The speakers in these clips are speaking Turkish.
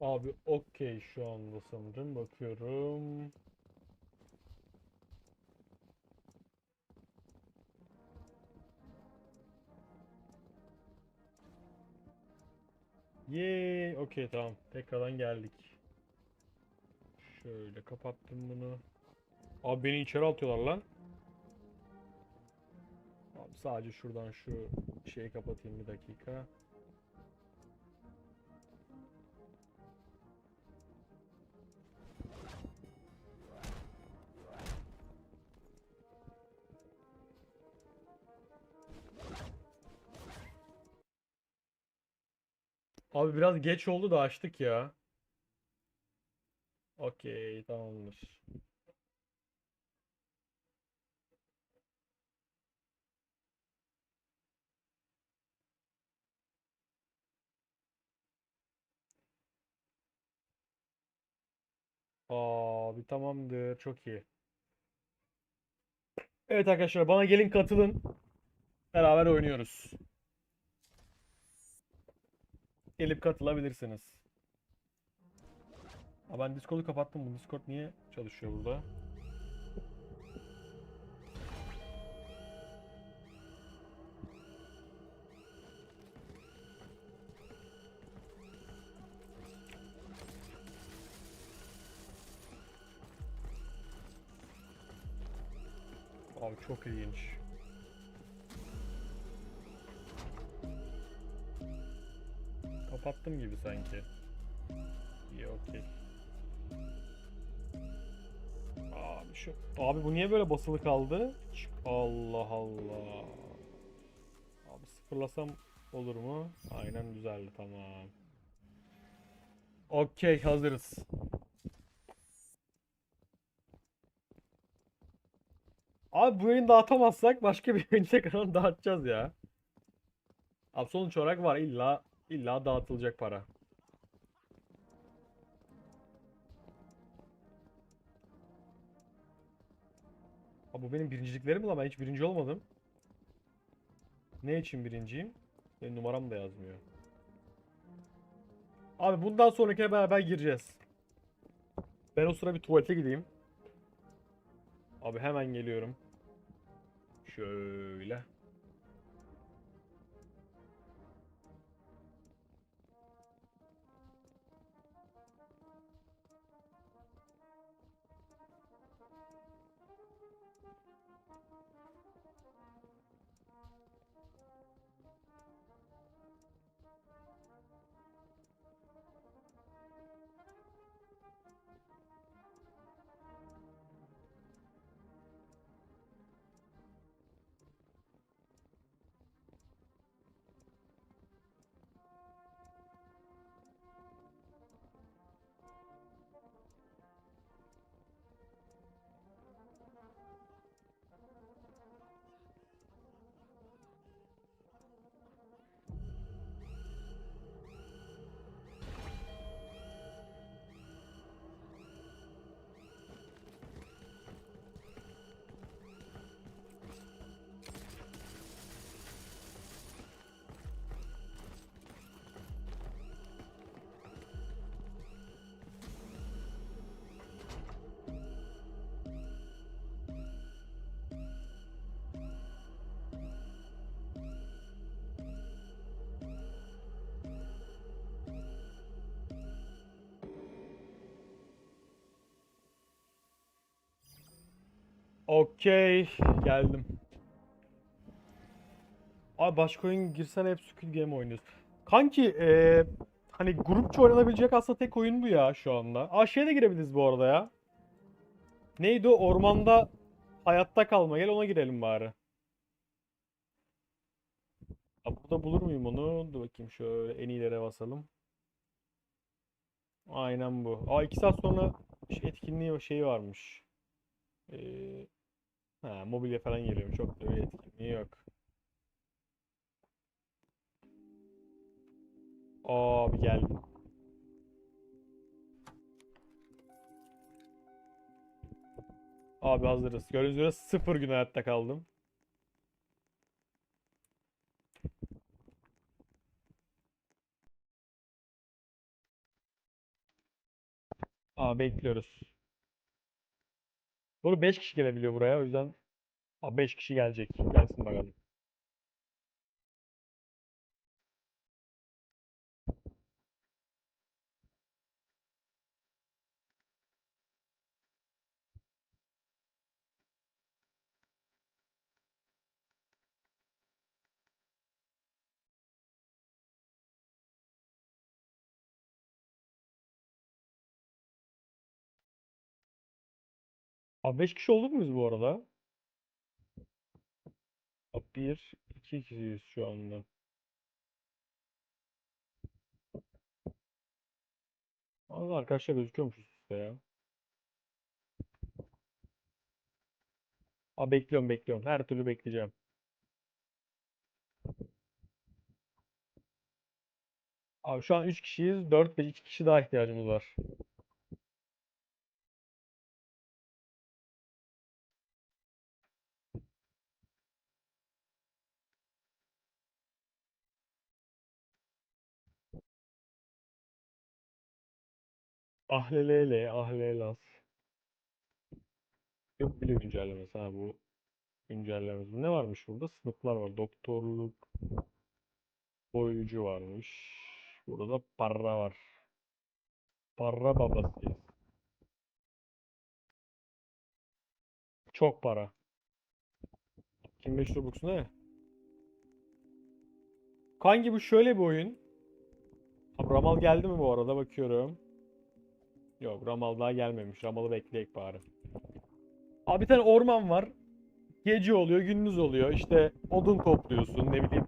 Abi okey şu anda sanırım. Bakıyorum. Yay, okey tamam. Tekrardan geldik. Şöyle kapattım bunu. Abi beni içeri atıyorlar lan. Abi sadece şuradan şu şeyi kapatayım bir dakika. Abi biraz geç oldu da açtık ya. Okey tamamdır. Abi tamamdır. Çok iyi. Evet arkadaşlar bana gelin katılın. Beraber oynuyoruz. Gelip katılabilirsiniz. Aa, ben Discord'u kapattım. Bu Discord niye çalışıyor burada? Abi çok ilginç. Kapattım gibi sanki. İyi okey. Abi şu Abi bu niye böyle basılı kaldı? Allah Allah. Abi sıfırlasam olur mu? Aynen düzeldi tamam. Okey hazırız. Abi bu yayını dağıtamazsak başka bir yayın tekrar dağıtacağız ya. Abi sonuç olarak var illa illa dağıtılacak para. Abi bu benim birinciliklerim lan? Hiç birinci olmadım. Ne için birinciyim? Benim numaram da yazmıyor. Abi bundan sonraki beraber gireceğiz. Ben o sıra bir tuvalete gideyim. Abi hemen geliyorum. Şöyle. Okey. Geldim. Abi başka oyun girsene hep Squid Game oynuyoruz. Kanki eee, hani grupça oynanabilecek aslında tek oyun bu ya şu anda. Aa şeye de girebiliriz bu arada ya. Neydi o ormanda hayatta kalma. Gel ona girelim bari. Aa, burada bulur muyum onu? Dur bakayım şöyle en iyilere basalım. Aynen bu. Aa 2 saat sonra şey, etkinliği şeyi varmış. Ee, ha, mobilya falan geliyor. Çok da öyle etkinliği yok. Abi geldim. Abi hazırız. Gördüğünüz üzere sıfır gün hayatta kaldım. Aa bekliyoruz. Doğru 5 kişi gelebiliyor buraya o yüzden Aa 5 kişi gelecek. Gelsin bakalım. Abi 5 kişi olduk muyuz bu arada? Abi 1 2 kişiyiz şu anda. Az arkadaşlar gözüküyormuş üst üste ya. Abi bekliyorum bekliyorum. Her türlü bekleyeceğim. Abi şu an 3 kişiyiz. 4 ve 2 kişi daha ihtiyacımız var. Ahlelele, ahlelas. Yok bile güncellemesi ha bu. Güncellemesi. Ne varmış burada? Sınıflar var. Doktorluk, boyucu varmış. Burada parra var. Parra babasıyız. Çok para. 25 Robux ne? Kanki bu şöyle bir oyun. Ramal geldi mi bu arada bakıyorum. Yok Ramal daha gelmemiş. Ramal'ı bekleyek bari. Abi bir tane orman var. Gece oluyor, gündüz oluyor. İşte odun topluyorsun, ne bileyim.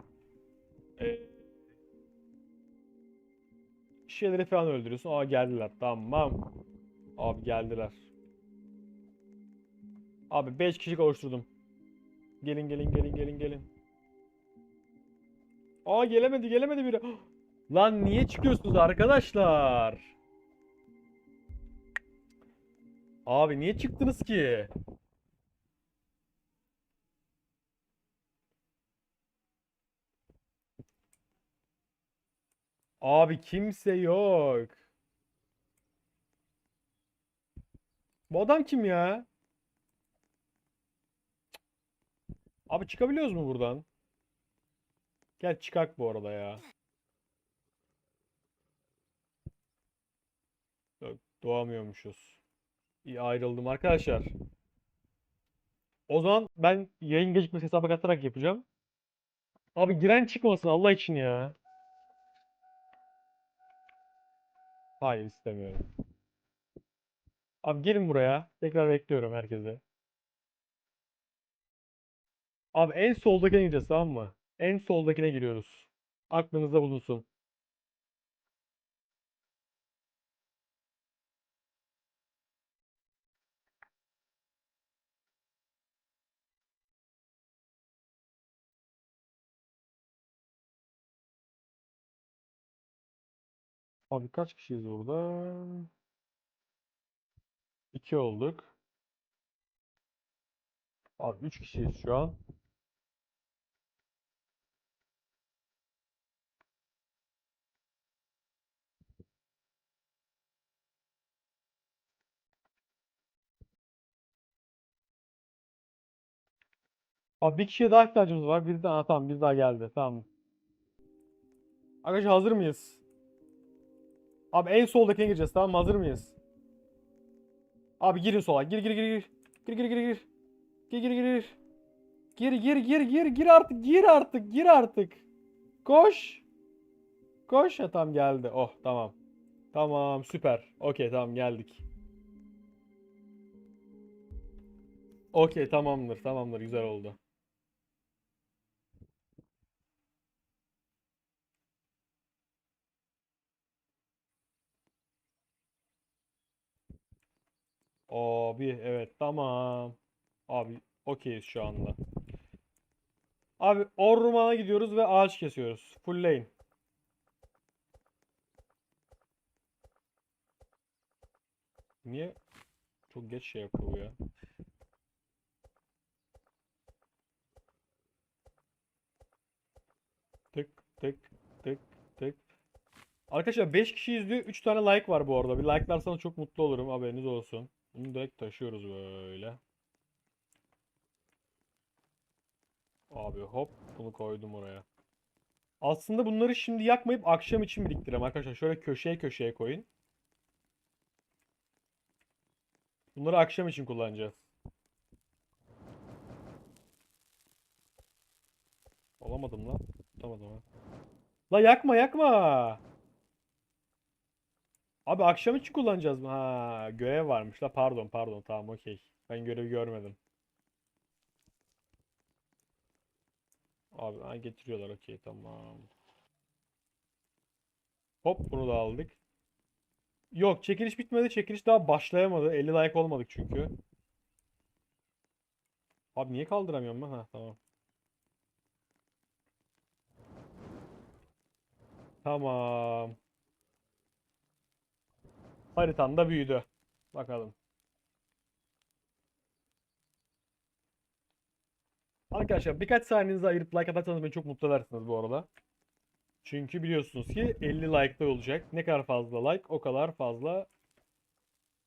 Ee, şeyleri falan öldürüyorsun. Aa geldiler. Tamam. Abi geldiler. Abi 5 kişilik oluşturdum. Gelin gelin gelin gelin gelin. Aa gelemedi gelemedi biri. Lan niye çıkıyorsunuz arkadaşlar? Abi niye çıktınız ki? Abi kimse yok. Bu adam kim ya? Abi çıkabiliyoruz mu buradan? Gel çıkak bu arada ya. Yok, doğamıyormuşuz. Ayrıldım arkadaşlar. O zaman ben yayın gecikmesi hesaba katarak yapacağım. Abi giren çıkmasın Allah için ya. Hayır istemiyorum. Abi gelin buraya. Tekrar bekliyorum herkese. Abi en soldakine gideceğiz tamam mı? En soldakine giriyoruz. Aklınızda bulunsun. Abi kaç kişiyiz burada? İki olduk. Abi üç kişiyiz şu an. Abi bir kişiye daha ihtiyacımız var. Bir daha tamam bir daha geldi. Tamam. Arkadaşlar hazır mıyız? Abi en soldakine gireceğiz tamam mı? Hazır mıyız? Abi girin sola. Gir gir gir gir. Gir gir gir gir. Gir gir gir gir. Gir gir gir gir gir artık gir artık gir artık. Koş. Koş ya tamam geldi. Oh tamam. Tamam süper. Okey tamam geldik. Okey tamamdır tamamdır güzel oldu. Abi evet tamam. Abi okeyiz şu anda. Abi ormana gidiyoruz ve ağaç kesiyoruz. Fullleyin. Niye çok geç şey yapıyor ya? Tık tık tık tık. Arkadaşlar 5 kişi izliyor. 3 tane like var bu arada. Bir like'larsanız çok mutlu olurum. Haberiniz olsun. Bunu direkt taşıyoruz böyle. Abi hop bunu koydum oraya. Aslında bunları şimdi yakmayıp akşam için biriktirelim arkadaşlar. Şöyle köşeye köşeye koyun. Bunları akşam için kullanacağız. Olamadım lan. Tutamadım ha. La yakma yakma. Abi akşam için kullanacağız mı? Ha, görev varmış la. Pardon pardon tamam okey. Ben görevi görmedim. Abi ha, getiriyorlar okey tamam. Hop bunu da aldık. Yok çekiliş bitmedi. Çekiliş daha başlayamadı. 50 like olmadık çünkü. Abi niye kaldıramıyorum ben? Ha tamam. Tamam. Haritan da büyüdü. Bakalım. Arkadaşlar birkaç saniyenizi ayırıp like atarsanız beni çok mutlu edersiniz bu arada. Çünkü biliyorsunuz ki 50 like'da olacak. Ne kadar fazla like o kadar fazla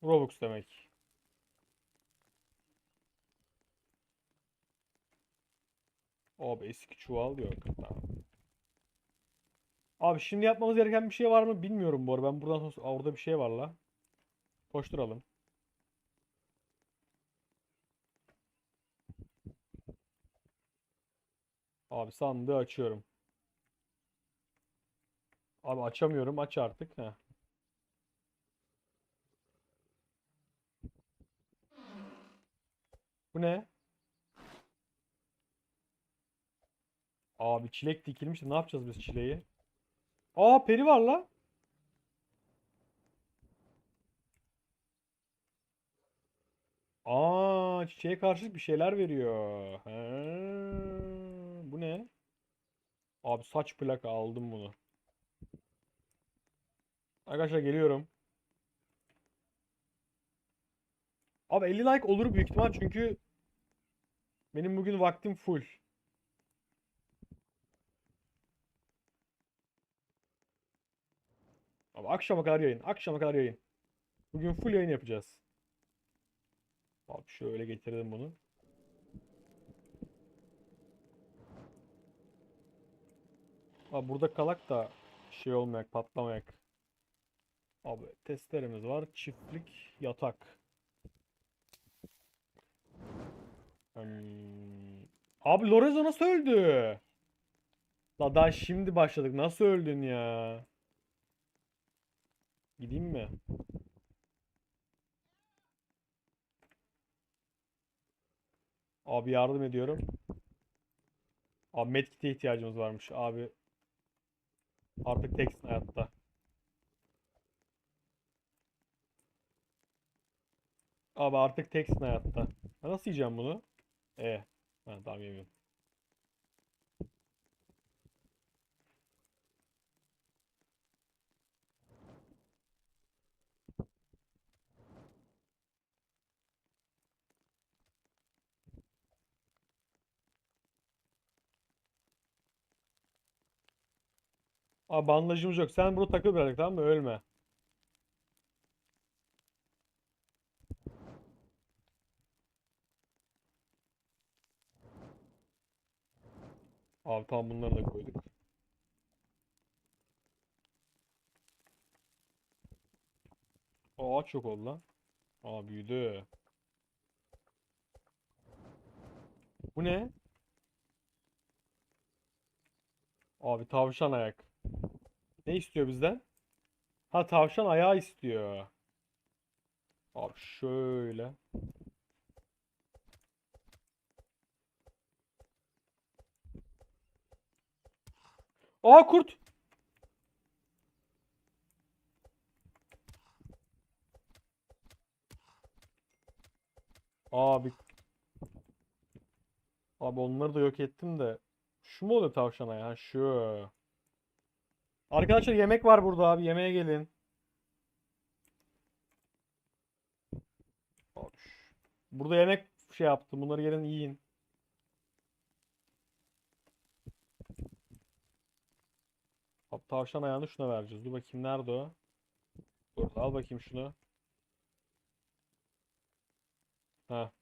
Robux demek. Abi eski çuval yok. Tamam. Abi şimdi yapmamız gereken bir şey var mı bilmiyorum bu arada. Ben buradan sonra orada bir şey var la. Koşturalım. Abi sandığı açıyorum. Abi açamıyorum. Aç artık. Heh. Bu ne? Abi çilek dikilmiş ne yapacağız biz çileği? Aa peri var la. Aa çiçeğe karşı bir şeyler veriyor. He, bu ne? Abi saç plaka aldım bunu. Arkadaşlar geliyorum. Abi 50 like olur büyük ihtimal çünkü benim bugün vaktim full. Abi akşama kadar yayın. Akşama kadar yayın. Bugün full yayın yapacağız. Abi şöyle getirdim bunu. Abi burada kalak da şey olmayak, patlamayak. Abi testlerimiz var. Çiftlik, yatak. Hmm. Abi Lorenzo nasıl öldü? La daha şimdi başladık. Nasıl öldün ya? Gideyim mi? Abi yardım ediyorum. Abi medkit'e ihtiyacımız varmış. Abi artık teksin hayatta. Abi artık teksin hayatta. Ben nasıl yiyeceğim bunu? E. Ha, tamam yemiyorum. Abi bandajımız yok. Sen burada takıl birazcık tamam mı? Ölme. Abi tamam bunları da koyduk. O ağaç yok oldu lan. Aa büyüdü. Bu ne? Abi tavşan ayak. Ne istiyor bizden? Ha tavşan ayağı istiyor. Abi şöyle. Aa kurt. Abi. Abi onları da yok ettim de. Şu mu oluyor tavşan ayağı? Ha, şu. Arkadaşlar yemek var burada abi. Yemeğe gelin. Burada yemek şey yaptım. Bunları gelin yiyin. Abi tavşan ayağını şuna vereceğiz. Dur bakayım nerede o? Dur al bakayım şunu. Ha.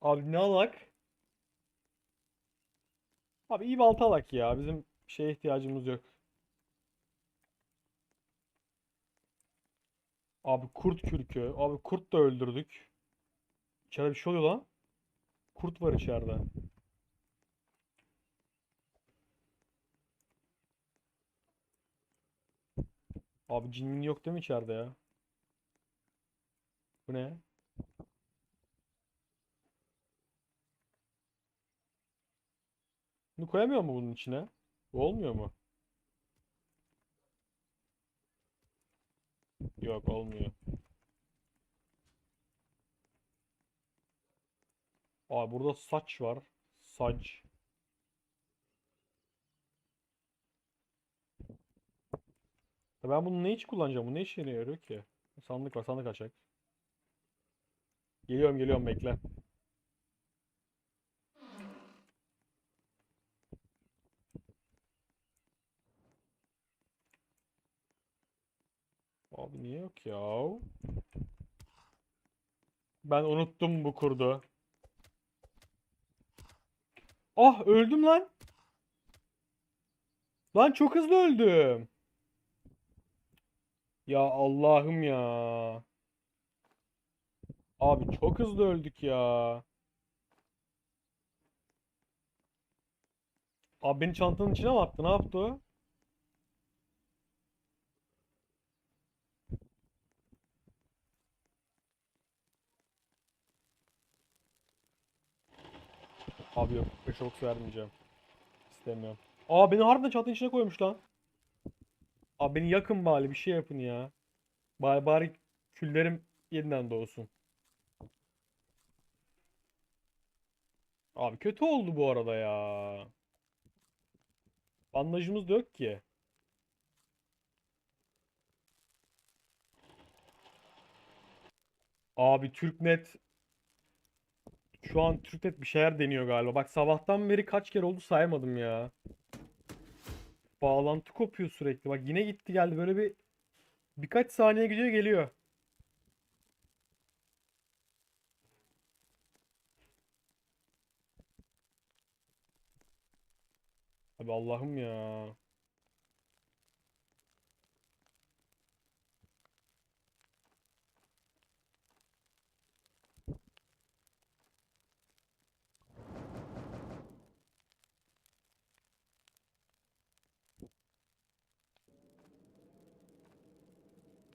Abi ne alak? Abi iyi balta alak ya. Bizim şeye ihtiyacımız yok. Abi kurt kürkü. Abi kurt da öldürdük. İçeride bir şey oluyor lan. Kurt var içeride. Abi cinmin yok değil mi içeride ya? Bu ne? Bunu koyamıyor mu bunun içine? Bu olmuyor mu? Yok olmuyor. Aa burada saç var. Saç. Ben bunu ne için kullanacağım? Bu ne işe yarıyor ki? Sandık var, sandık açacak. Geliyorum, geliyorum bekle. Niye yok ya? Ben unuttum bu kurdu. Ah öldüm lan. Lan çok hızlı öldüm. Ya Allah'ım ya. Abi çok hızlı öldük ya. Abi beni çantanın içine mi attı? Ne yaptı o? Abi yok. Eşoks vermeyeceğim. İstemiyorum. Aa beni harbiden çantanın içine koymuş lan. Abi beni yakın bari bir şey yapın ya. Bari, bari küllerim yeniden doğsun. Abi kötü oldu bu arada ya. Bandajımız da yok ki. Abi Türknet şu an Türknet bir şeyler deniyor galiba. Bak sabahtan beri kaç kere oldu saymadım ya. Bağlantı kopuyor sürekli. Bak yine gitti geldi. Böyle bir birkaç saniye gidiyor geliyor. Abi Allah'ım ya.